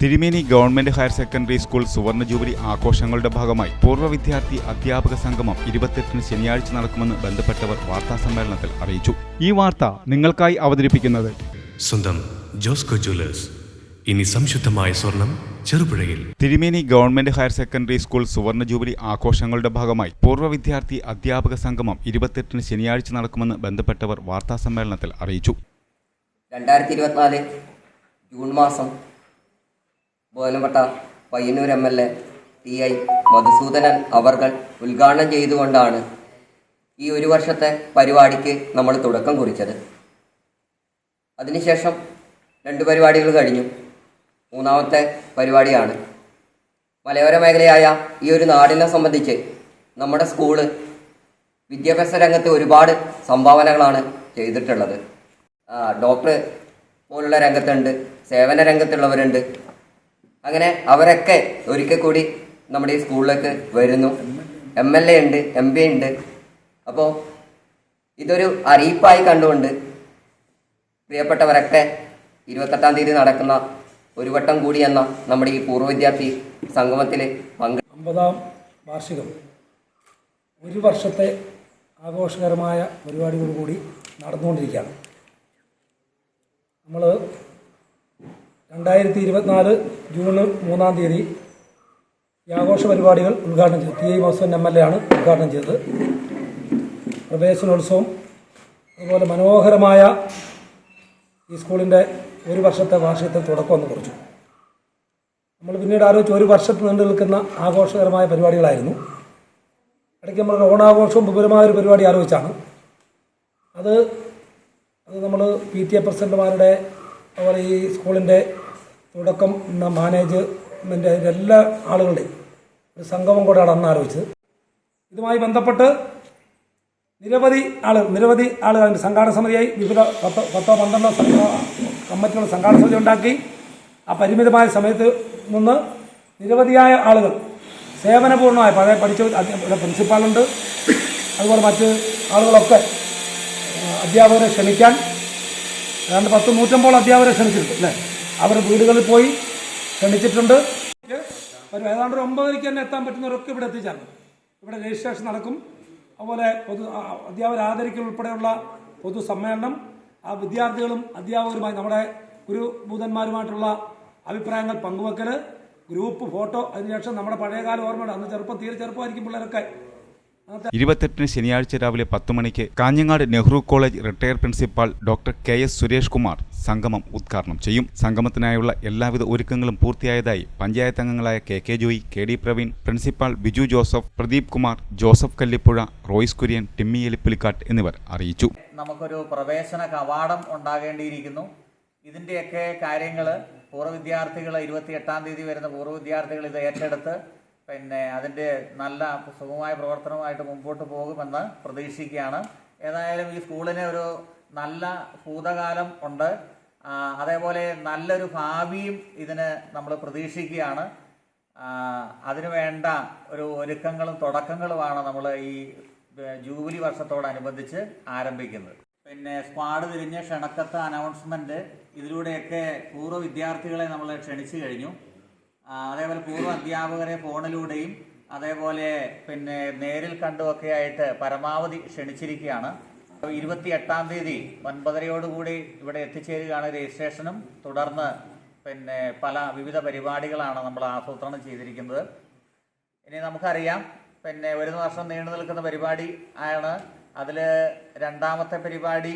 Thirumeni government higher secondary school സുവർണ jubilee ആഘോഷങ്ങളുടെ ഭാഗമായി പൂർവ വിദ്യാർത്ഥി അധ്യാപക സംഗമം ഇരുപത്തെട്ടിന് ശനിയാഴ്ച നടക്കുമെന്ന് ബന്ധപ്പെട്ടവർ വാർത്താ സമ്മേളനത്തിൽ അറിയിച്ചു. ഈ വാർത്ത നിങ്ങൾക്കായി അവതരിപ്പിക്കുന്നത് സ്വന്തം ജോസ്കോ ജ്വല്ലേഴ്സ്. ഇനി സംശുദ്ധമായ സ്വർണം ചെറുപുഴയിൽ. Thirumeni government higher secondary school സുവർണ ജൂബിലി ആഘോഷങ്ങളുടെ ഭാഗമായി പൂർവ വിദ്യാർത്ഥി അധ്യാപക സംഗമം ഇരുപത്തെട്ടിന് ശനിയാഴ്ച നടക്കുമെന്ന് ബന്ധപ്പെട്ടവർ വാർത്താ സമ്മേളനത്തിൽ അറിയിച്ചു. രണ്ടായിരത്തി ഇരുപത്തിനാല് ജൂൺ മാസം ബോധനപ്പെട്ട Payyannur M L A T I Madhusudanan അവർകൾ ഉദ്ഘാടനം ചെയ്തുകൊണ്ടാണ് ഈ ഒരു വർഷത്തെ പരിപാടിക്ക് നമ്മൾ തുടക്കം കുറിച്ചത്. അതിനുശേഷം രണ്ട് പരിപാടികൾ കഴിഞ്ഞു. മൂന്നാമത്തെ പരിപാടിയാണ്. മലയോര മേഖലയായ ഈ ഒരു നാടിനെ സംബന്ധിച്ച് നമ്മുടെ സ്കൂൾ വിദ്യാഭ്യാസ രംഗത്ത് ഒരുപാട് സംഭാവനകളാണ് ചെയ്തിട്ടുള്ളത്. ഡോക്ടർ പോലുള്ള രംഗത്തുണ്ട് സേവന രംഗത്തുള്ളവരുണ്ട്. അങ്ങനെ അവരൊക്കെ ഒരിക്കൽ കൂടി നമ്മുടെ ഈ സ്കൂളിലേക്ക് വരുന്നു. എം എൽ എ ഉണ്ട് എം പി ഉണ്ട്. അപ്പോൾ ഇതൊരു അറിയിപ്പായി കണ്ടുകൊണ്ട് പ്രിയപ്പെട്ടവരൊക്കെ ഇരുപത്തെട്ടാം തീയതി നടക്കുന്ന ഒരു വട്ടം കൂടി എന്ന നമ്മുടെ ഈ പൂർവ വിദ്യാർത്ഥി സംഗമത്തിൽ പങ്കെ അമ്പതാം വാർഷികം. ഒരു വർഷത്തെ ആഘോഷകരമായ പരിപാടികളും കൂടി നടന്നുകൊണ്ടിരിക്കുകയാണ്. നമ്മൾ രണ്ടായിരത്തി ഇരുപത്തിനാല് ജൂൺ മൂന്നാം തീയതി ആഘോഷ പരിപാടികൾ ഉദ്ഘാടനം ചെയ്തു. ടി ഐ മസൂൻ എം എൽ എ ആണ് ഉദ്ഘാടനം ചെയ്തത്. പ്രവേശനോത്സവം അതുപോലെ മനോഹരമായ ഈ സ്കൂളിന്റെ ഒരു വർഷത്തെ വാർഷികത്തിൽ തുടക്കം എന്ന് കുറിച്ചു. നമ്മൾ പിന്നീട് ആലോചിച്ച് ഒരു വർഷത്തിൽ നീണ്ടു നിൽക്കുന്ന ആഘോഷകരമായ പരിപാടികളായിരുന്നു. ഇടയ്ക്ക് നമ്മൾ ഓണാഘോഷവും വിപുലമായ ഒരു പരിപാടി ആലോചിച്ചാണ്. അത് അത് നമ്മൾ പി ടി എ പ്രസിഡന്റുമാരുടെ അതുപോലെ ഈ സ്കൂളിന്റെ തുടക്കം മാനേജ്മെന്റ് എല്ലാ ആളുകളുടെയും ഒരു സംഗമം കൂടെയാണ് അന്ന് ആലോചിച്ചത്. ഇതുമായി ബന്ധപ്പെട്ട് നിരവധി ആളുകൾ നിരവധി ആളുകൾ അതിന്റെ സംഘാടന സമിതിയായി വിവിധ പത്തോ പത്തോ പന്ത്രണ്ടോ കമ്മിറ്റികൾ സംഘാടന സമിതി ഉണ്ടാക്കി. ആ പരിമിതമായ സമയത്ത് നിന്ന് നിരവധിയായ ആളുകൾ സേവനപൂർണമായ പഴയ പഠിച്ച പ്രിൻസിപ്പാളുണ്ട്. അതുപോലെ മറ്റ് ആളുകളൊക്കെ അധ്യാപകരെ ക്ഷണിക്കാൻ ഏതാണ്ട് പത്ത് നൂറ്റമ്പോളം അധ്യാപകരെ ക്ഷണിച്ചിട്ടുണ്ട് അല്ലേ? അവർ വീടുകളിൽ പോയി ക്ഷണിച്ചിട്ടുണ്ട്. ഒരു ഏതാണ്ട് ഒരു ഒമ്പതരയ്ക്ക് തന്നെ എത്താൻ പറ്റുന്നവരൊക്കെ ഇവിടെ എത്തിച്ചേർന്നു. ഇവിടെ രജിസ്ട്രേഷൻ നടക്കും. അതുപോലെ പൊതു അധ്യാപകർ ആദരിക്കൽ ഉൾപ്പെടെയുള്ള പൊതു സമ്മേളനം. ആ വിദ്യാർത്ഥികളും അധ്യാപകരുമായി നമ്മുടെ ഗുരുഭൂതന്മാരുമായിട്ടുള്ള അഭിപ്രായങ്ങൾ പങ്കുവെക്കൽ ഗ്രൂപ്പ് ഫോട്ടോ അതിനുശേഷം നമ്മുടെ പഴയകാല ഓർമ്മയുണ്ട് അന്ന് ചെറുപ്പം തീരെ ചെറുപ്പമായിരിക്കും പിള്ളേരൊക്കെ. ഇരുപത്തെട്ടിന് ശനിയാഴ്ച രാവിലെ പത്ത് മണിക്ക് Kanhangad Nehru college retired principal doctor K S Suresh Kumar സംഗമം ഉദ്ഘാടനം ചെയ്യും. സംഗമത്തിനായുള്ള എല്ലാവിധ ഒരുക്കങ്ങളും പൂർത്തിയായതായി പഞ്ചായത്ത് അംഗങ്ങളായ K K Joy K D Praveen principal Biju Joseph Pradeep Kumar Joseph Kallippuzha Royce Kurian Timmy Elippulikkattu എന്നിവർ അറിയിച്ചു. നമുക്കൊരു പ്രവേശന കവാടം ഉണ്ടാകേണ്ടിയിരിക്കുന്നു. ഇതിന്റെയൊക്കെ കാര്യങ്ങൾ പൂർവ വിദ്യാർത്ഥികൾ ഇരുപത്തിയെട്ടാം തീയതി വരുന്ന പൂർവ വിദ്യാർത്ഥികൾ ഇത് ഏറ്റെടുത്ത് പിന്നെ അതിന്റെ നല്ല സുഖമായ പ്രവർത്തനമായിട്ട് മുമ്പോട്ട് പോകുമെന്ന് പ്രതീക്ഷിക്കുകയാണ്. ഏതായാലും ഈ സ്കൂളിന് ഒരു നല്ല ഭൂതകാലം ഉണ്ട്. അതേപോലെ നല്ലൊരു ഭാവിയും ഇതിന് നമ്മൾ പ്രതീക്ഷിക്കുകയാണ്. അതിനുവേണ്ട അതിനു വേണ്ട ഒരു ഒരുക്കങ്ങളും തുടക്കങ്ങളുമാണ് നമ്മൾ ഈ ജൂബിലി വർഷത്തോടനുബന്ധിച്ച് ആരംഭിക്കുന്നത്. പിന്നെ സ്ക്വാഡ് തിരിഞ്ഞ ക്ഷണക്കത്ത് അനൗൺസ്മെന്റ് ഇതിലൂടെയൊക്കെ പൂർവ വിദ്യാർത്ഥികളെ നമ്മൾ ക്ഷണിച്ചു കഴിഞ്ഞു. അതേപോലെ പൂർവ അധ്യാപകരെ ഫോണിലൂടെയും അതേപോലെ പിന്നെ നേരിൽ കണ്ടുമൊക്കെ ആയിട്ട് പരമാവധി ക്ഷണിച്ചിരിക്കുകയാണ്. ഇരുപത്തി എട്ടാം തീയതി ഒൻപതരയോടുകൂടി ഇവിടെ എത്തിച്ചേരുകയാണ് രജിസ്ട്രേഷനും. തുടർന്ന് പിന്നെ പല വിവിധ പരിപാടികളാണ് നമ്മൾ ആസൂത്രണം ചെയ്തിരിക്കുന്നത്. ഇനി നമുക്കറിയാം പിന്നെ ഒരു വർഷം നീണ്ടു നിൽക്കുന്ന പരിപാടി ആണ്. അതിൽ രണ്ടാമത്തെ പരിപാടി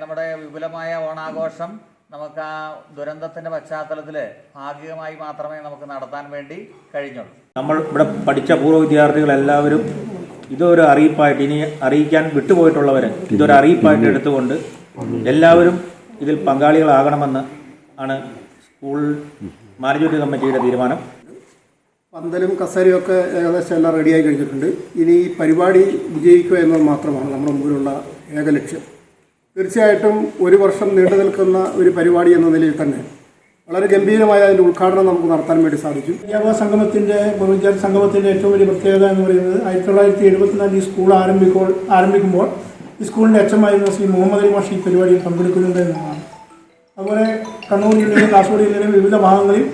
നമ്മുടെ വിപുലമായ ഓണാഘോഷം. നമുക്ക് ആ ദുരന്തത്തിന്റെ പശ്ചാത്തലത്തിൽ ഭാഗികമായി മാത്രമേ നമുക്ക് നടത്താൻ വേണ്ടി കഴിഞ്ഞുള്ളൂ. നമ്മൾ ഇവിടെ പഠിച്ച പൂർവ വിദ്യാർത്ഥികൾ എല്ലാവരും ഇതൊരു അറിയിപ്പായിട്ട് ഇനി അറിയിക്കാൻ വിട്ടുപോയിട്ടുള്ളവർ ഇതൊരു അറിയിപ്പായിട്ട് എടുത്തുകൊണ്ട് എല്ലാവരും ഇതിൽ പങ്കാളികളാകണമെന്ന് ആണ് സ്കൂൾ മാനേജ്മെന്റ് കമ്മിറ്റിയുടെ തീരുമാനം. പന്തലും കസേരയും ഒക്കെ ഏകദേശം എല്ലാം റെഡിയായി കഴിഞ്ഞിട്ടുണ്ട്. ഇനി ഈ പരിപാടി വിജയിക്കുക എന്നത് മാത്രമാണ് നമ്മുടെ മുമ്പിലുള്ള ഏക ലക്ഷ്യം. തീർച്ചയായിട്ടും ഒരു വർഷം നീണ്ടു നിൽക്കുന്ന ഒരു പരിപാടി എന്ന നിലയിൽ തന്നെ വളരെ ഗംഭീരമായ അതിന്റെ ഉദ്ഘാടനം നമുക്ക് നടത്താൻ വേണ്ടി സാധിച്ചു. വിദ്യാഭ്യാസ സംഗമത്തിന്റെ വിദ്യാർത്ഥി സംഗമത്തിന്റെ ഏറ്റവും വലിയ പ്രത്യേകത എന്ന് പറയുന്നത് ആയിരത്തി തൊള്ളായിരത്തി എഴുപത്തിനാല് ഈ സ്കൂൾ ആരംഭിക്കുമ്പോൾ ആരംഭിക്കുമ്പോൾ ഈ സ്കൂളിന്റെ ആയിരുന്ന ശ്രീ മുഹമ്മദ് അലി മാഷ് ഈ പരിപാടിയിൽ പങ്കെടുക്കുന്നുണ്ട് എന്നതാണ്. അതുപോലെ കണ്ണൂർ ജില്ലയിലും കാസർഗോഡ് ജില്ലയിലും വിവിധ ഭാഗങ്ങളിൽ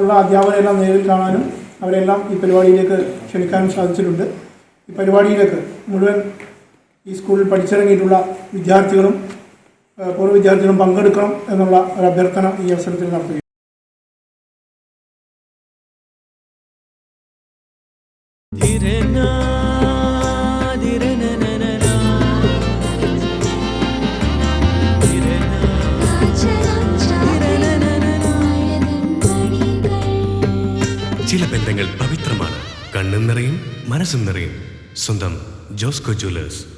ഉള്ള അധ്യാപകരെല്ലാം നേരിൽ കാണാനും അവരെല്ലാം ഈ പരിപാടിയിലേക്ക് ക്ഷണിക്കാനും സാധിച്ചിട്ടുണ്ട്. ഈ പരിപാടിയിലേക്ക് മുഴുവൻ ഈ സ്കൂളിൽ പഠിച്ചിറങ്ങിയിട്ടുള്ള വിദ്യാർത്ഥികളും പൂർവ വിദ്യാർത്ഥികളും പങ്കെടുക്കണം എന്നുള്ള ഒരു അഭ്യർത്ഥന ഈ അവസരത്തിൽ നടത്തുകയാണ്. ചില ബന്ധങ്ങൾ പവിത്രമാണ്. കണ്ണും നിറയും മനസ്സും നിറയും. സ്വന്തം ജോസ്കോ ജ്വല്ലേഴ്സ്.